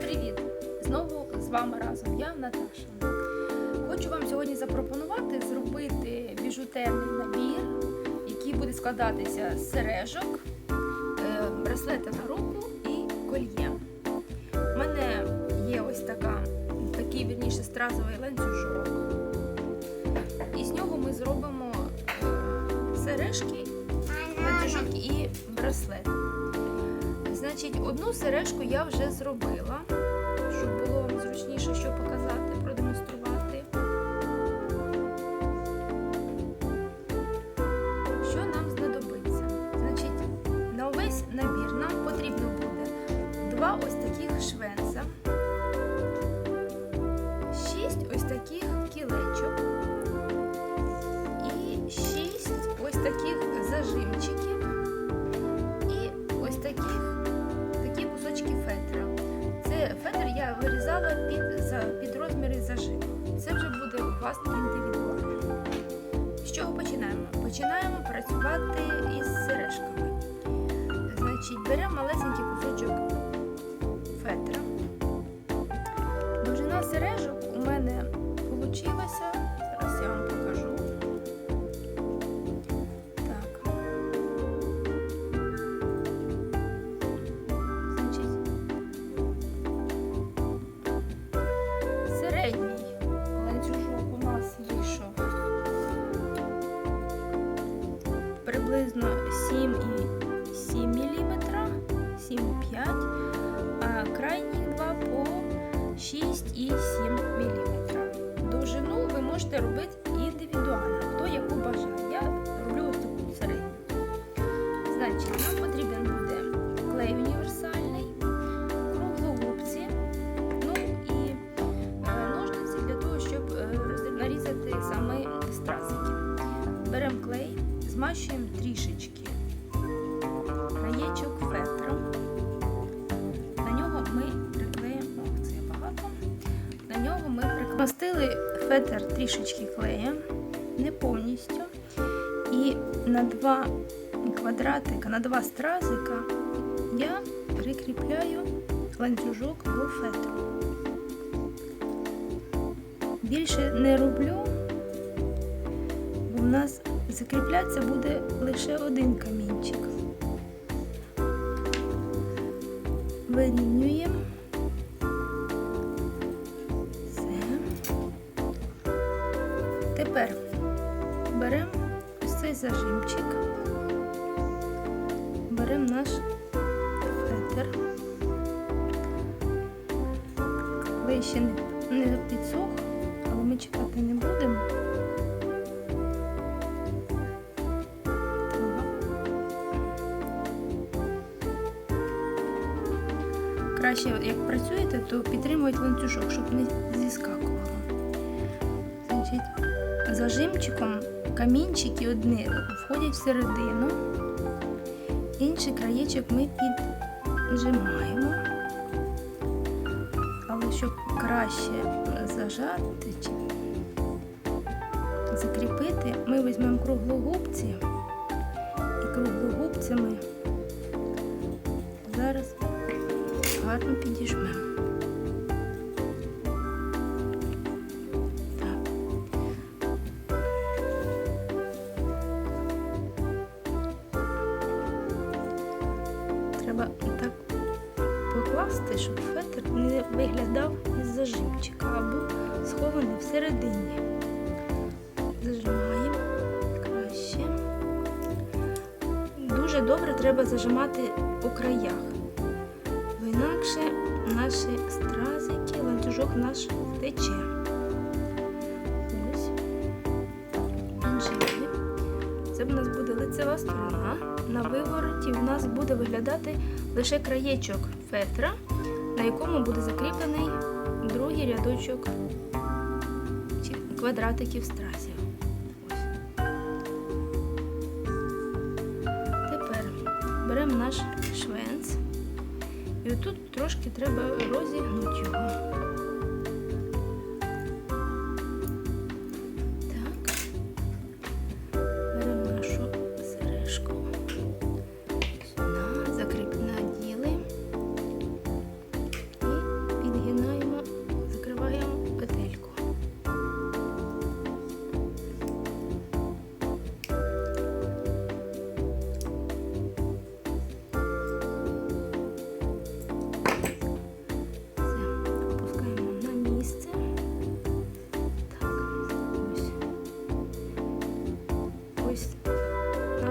привіт! Знову з вами разом я, Наташа. Хочу вам сьогодні запропонувати зробити біжутерний набір, який буде складатися з сережок, е, браслета на руку і кольє. У мене є ось така, такий вірніше стразовий ланцюжок. І з нього ми зробимо е, сережки, ланцюжок і браслет. Значить, одну сережку я вже зробила, щоб було вам зручніше що показати, продемонструвати. Що нам знадобиться? Значить, на увесь набір нам потрібно буде два ось таких швенца, шість ось таких кілечок і шість ось таких зажимчиків я під, за, під розміри зажиму. Це вже буде вас індивідуально. З чого починаємо? Починаємо працювати із сережками. Значить, беремо малесенький кусочок фетра. Довжина сережок 7,7 мм, 7,5 а крайні два по 6,7 мм. Довжину ви можете робити індивідуально, хто яку бажає. Я роблю ось таку середню. Значить, нам потрібен буде клей універсальний, круглогубці, ну і ножниці для того, щоб е, нарізати саме стразики. Беремо клей, змащуємо трішечки ми приклеїмо, це багато. На нього ми прикластили фетр трішечки клея, не повністю. І на два квадратика, на два стразика я прикріпляю ланцюжок до фетру. Більше не роблю, бо в нас закріплятися буде лише один камінчик. Вирівнюємо. Все. Тепер беремо ось цей зажимчик, Краще, як працюєте, то підтримують ланцюжок, щоб не зіскакувало. Значить, зажимчиком камінчики одні входять всередину, інший краєчок ми піджимаємо. Але щоб краще зажати чи закріпити, ми візьмемо круглогубці і круглогубцями зараз гарно підіжмемо. Треба так покласти, щоб фетр не виглядав із зажимчика або схований всередині. Зажимаємо краще. Дуже добре треба зажимати по краях. Інакше наші стразики, ланцюжок наш втече. Це в нас буде лицева сторона. На вивороті в нас буде виглядати лише краєчок фетра, на якому буде закріплений другий рядочок квадратиків стразів. Ось. Тепер беремо наш швенц. І отут трошки треба розігнути його.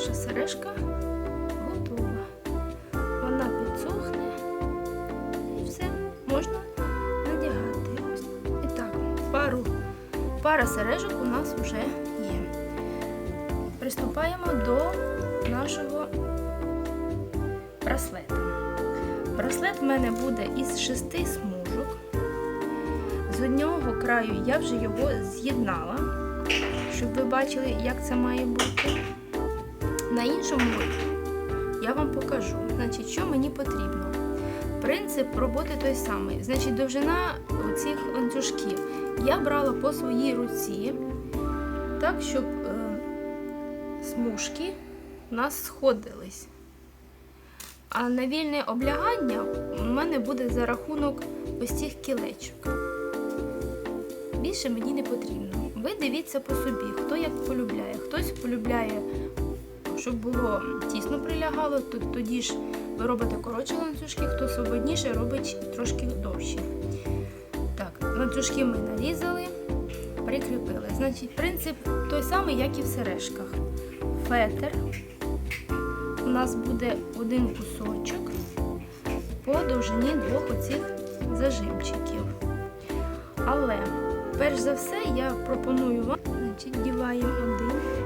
Сережка готова. Вона підсохне і все можна надягати. І так, пару, пара сережок у нас вже є. Приступаємо до нашого браслета. Браслет в мене буде із шести смужок. З одного краю я вже його з'єднала, щоб ви бачили, як це має бути. На іншому я вам покажу, значить, що мені потрібно. Принцип роботи той самий. Значить, довжина цих ланцюжків я брала по своїй руці, так, щоб е, смужки у нас сходились. А навільне облягання у мене буде за рахунок ось цих кілечок. Більше мені не потрібно. Ви дивіться по собі, хто як полюбляє. Хтось полюбляє, щоб було тісно прилягало, то тоді ж ви робите коротші ланцюжки, хто свободніше робить трошки довші. Так, ланцюжки ми нарізали, прикріпили. Значить, принцип той самий, як і в сережках. Фетр у нас буде один кусочок по довжині двох оцих зажимчиків. Але перш за все я пропоную вам, значить, діваємо один.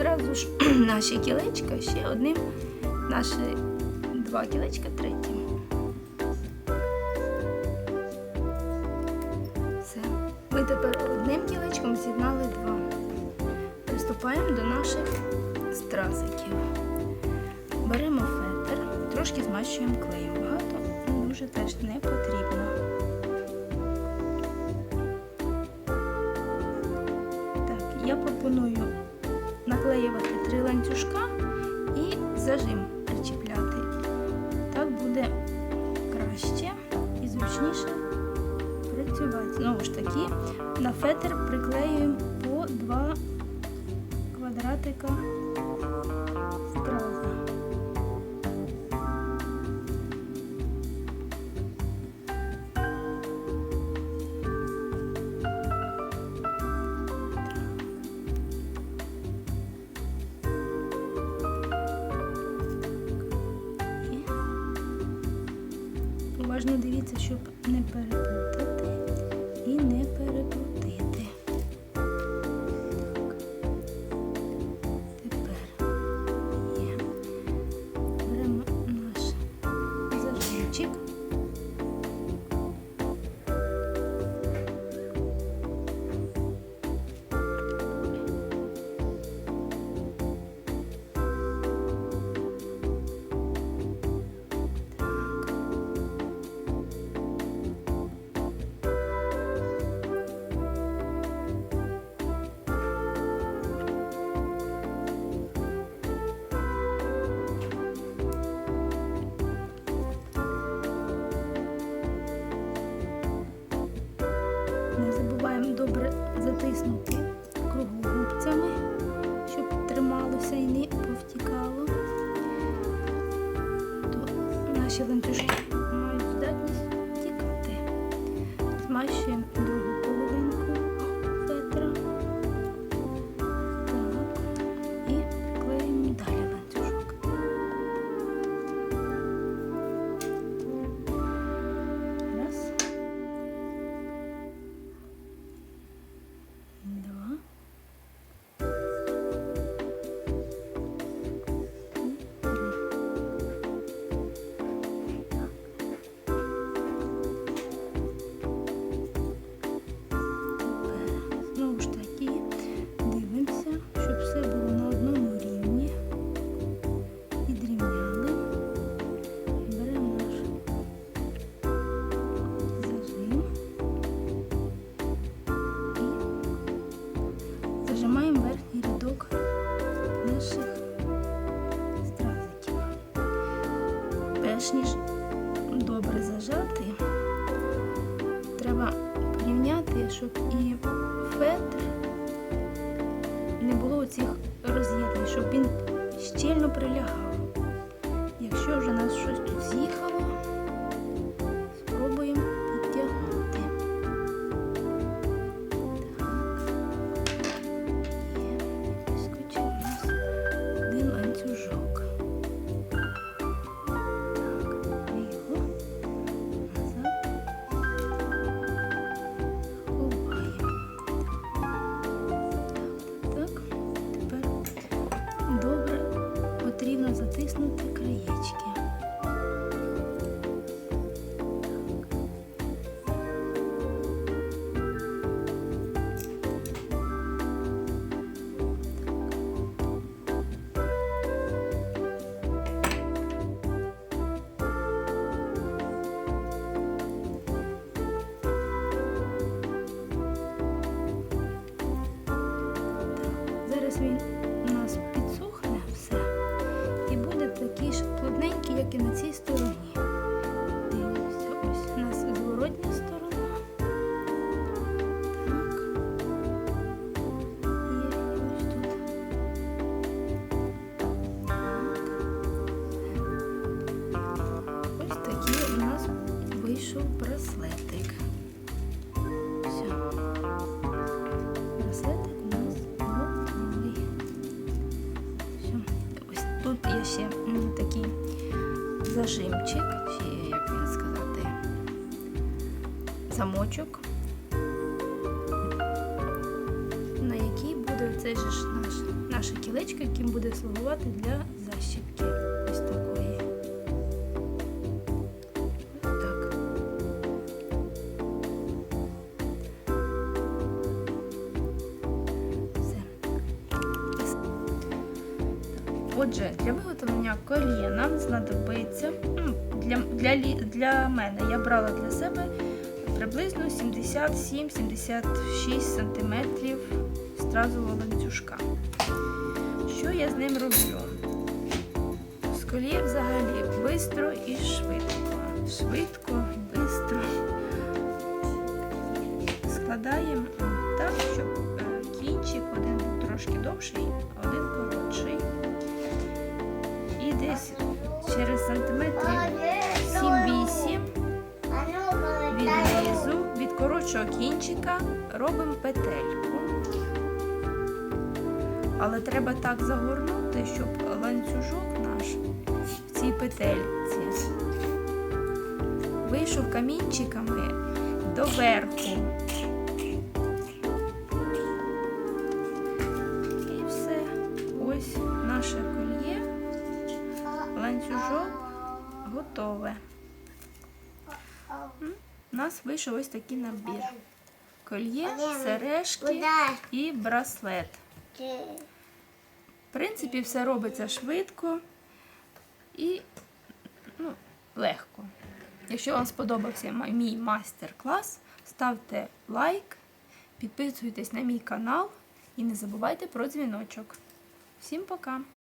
Зразу ж наші кілечка ще одним, наші два кілечка третім. Все. Ми тепер одним кілечком з'єднали два. Приступаємо до наших стразиків. Беремо фетр, трошки змащуємо клеєм. Багато дуже теж не потрібно. Я пропоную наклеювати три ланцюжка і зажим причіпляти. Так буде краще і зручніше працювати. Знову ж таки, на фетр приклеюємо по два квадратика щоб не переплутати добре затиснути щоб і фетр не було оцих роз'єднань, щоб він щільно прилягав. Якщо вже нас щось тут з'їхало, вийшов браслетик. Все. Браслетик у нас готовий. Все. Ось тут є ще такий зажимчик, чи як він сказати, замочок, на який буде цей ж наш, наше кілечко, яким буде слугувати для защіпки. Ось такої. Колія нам знадобиться ну, для, для, для мене я брала для себе приблизно 77-76 см стразового ланцюжка. Що я з ним роблю? З колії взагалі швидко і швидко. Швидко, швидко. Складаємо так, щоб е, кінчик один трошки довший, один коротший. Десь через сантиметрів 7-8 від низу, від коротшого кінчика робимо петельку. Але треба так загорнути, щоб ланцюжок наш в цій петельці вийшов камінчиками доверху. Готове. У нас вийшов ось такий набір. Кольє, сережки і браслет. В принципі, все робиться швидко і ну, легко. Якщо вам сподобався мій майстер-клас, ставте лайк, підписуйтесь на мій канал і не забувайте про дзвіночок. Всім пока!